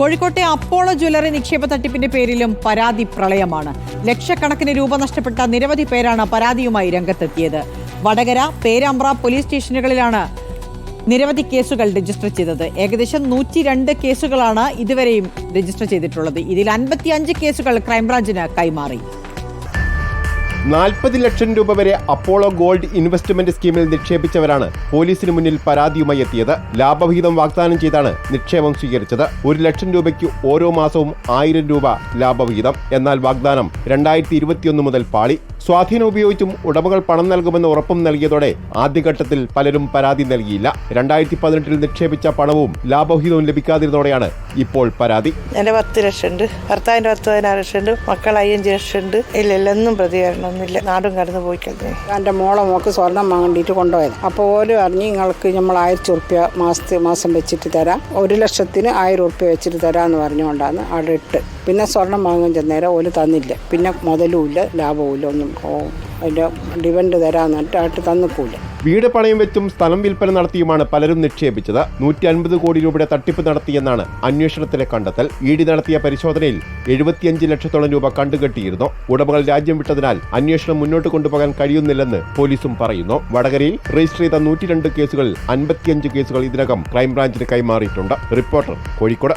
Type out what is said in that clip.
കോഴിക്കോട്ടെ Apollo jewellery നിക്ഷേപ തട്ടിപ്പിന്റെ പേരിലും പരാതി പ്രളയമാണ്. ലക്ഷക്കണക്കിന് രൂപ നഷ്ടപ്പെട്ട നിരവധി പേരാണ് പരാതിയുമായി രംഗത്തെത്തിയത്. വടകര പേരാമ്പ്ര പോലീസ് സ്റ്റേഷനുകളിലാണ് നിരവധി കേസുകൾ രജിസ്റ്റർ ചെയ്തത്. ഏകദേശം നൂറ്റി രണ്ട് കേസുകളാണ് ഇതുവരെയും രജിസ്റ്റർ ചെയ്തിട്ടുള്ളത്. ഇതിൽ അൻപത്തിയഞ്ച് കേസുകൾ ക്രൈംബ്രാഞ്ചിന് കൈമാറി. നാൽപ്പത് ലക്ഷം രൂപ വരെ അപ്പോളോ ഗോൾഡ് ഇൻവെസ്റ്റ്മെന്റ് സ്കീമിൽ നിക്ഷേപിച്ചവരാണ് പോലീസിന് മുന്നിൽ പരാതിയുമായി എത്തിയത്. ലാഭവിഹിതം വാഗ്ദാനം ചെയ്താണ് നിക്ഷേപം സ്വീകരിച്ചത്. ഒരു ലക്ഷം രൂപയ്ക്ക് ഓരോ മാസവും ആയിരം രൂപ ലാഭവിഹിതം. എന്നാൽ വാഗ്ദാനം രണ്ടായിരത്തി ഇരുപത്തിയൊന്ന് മുതൽ പാളി. സ്വാധീനം ഉപയോഗിച്ചും ഉടമകൾ പണം നൽകുമെന്ന് ഉറപ്പും നൽകിയതോടെ ആദ്യഘട്ടത്തിൽ പലരും പരാതി നൽകിയില്ല. രണ്ടായിരത്തി പതിനെട്ടിൽ നിക്ഷേപിച്ച പണവും ലാഭവിഹിതവും ലഭിക്കാതിരുന്നതോടെയാണ് ഇപ്പോൾ പരാതി. എന്റെ പത്ത് ലക്ഷം ഉണ്ട്. ഭർത്താവിന്റെ പത്ത് പതിനാറ് ലക്ഷം ഉണ്ട്. മക്കൾ അയ്യഞ്ച് ലക്ഷം ഉണ്ട്. ഇല്ല ഇല്ല ഒന്നും പ്രതികരണമൊന്നുമില്ല നാടും കടന്നു പോയി എന്റെ മോളെ മോക്ക് സ്വർണം വാങ്ങണ്ടിയിട്ട് കൊണ്ടുപോയത്. അപ്പോൾ ഓരോ അറിഞ്ഞ് നിങ്ങൾക്ക് നമ്മൾ ആയിരത്തി ഉറുപ്പ്യ മാസത്തെ മാസം വെച്ചിട്ട് തരാം. ഒരു ലക്ഷത്തിന് ആയിരം ഉറുപ്പ്യ വെച്ചിട്ട് തരാമെന്ന് പറഞ്ഞുകൊണ്ടാണ് അവിടെ ഇട്ട് പിന്നെ സ്വർണം വാങ്ങാൻ ചെന്നേരം ഓൽ തന്നില്ല. പിന്നെ മുതലും ഇല്ല ലാഭവും ഇല്ല ഒന്നും അതിന്റെ ഡിവൻഡ് തരാമെന്ന് പറഞ്ഞിട്ട് തന്നിക്കൂല. വീട് പണയം വെച്ചും സ്ഥലം വിൽപ്പന നടത്തിയുമാണ് പലരും നിക്ഷേപിച്ചത്. നൂറ്റി അൻപത് കോടി രൂപയുടെ തട്ടിപ്പ് നടത്തിയെന്നാണ് അന്വേഷണത്തിലെ കണ്ടെത്തൽ. ഇ ഡി നടത്തിയ പരിശോധനയിൽ എഴുപത്തിയഞ്ച് ലക്ഷത്തോളം രൂപ കണ്ടുകെട്ടിയിരുന്നു. ഉടമകൾ രാജ്യം വിട്ടതിനാൽ അന്വേഷണം മുന്നോട്ട് കൊണ്ടുപോകാൻ കഴിയുന്നില്ലെന്ന് പോലീസും പറയുന്നു. വടകരയിൽ രജിസ്റ്റർ ചെയ്ത നൂറ്റി രണ്ട് കേസുകളിൽ അൻപത്തിയഞ്ച് കേസുകൾ ഇതിനകം ക്രൈംബ്രാഞ്ചിന് കൈമാറിയിട്ടുണ്ട്. റിപ്പോർട്ടർ കോഴിക്കോട്.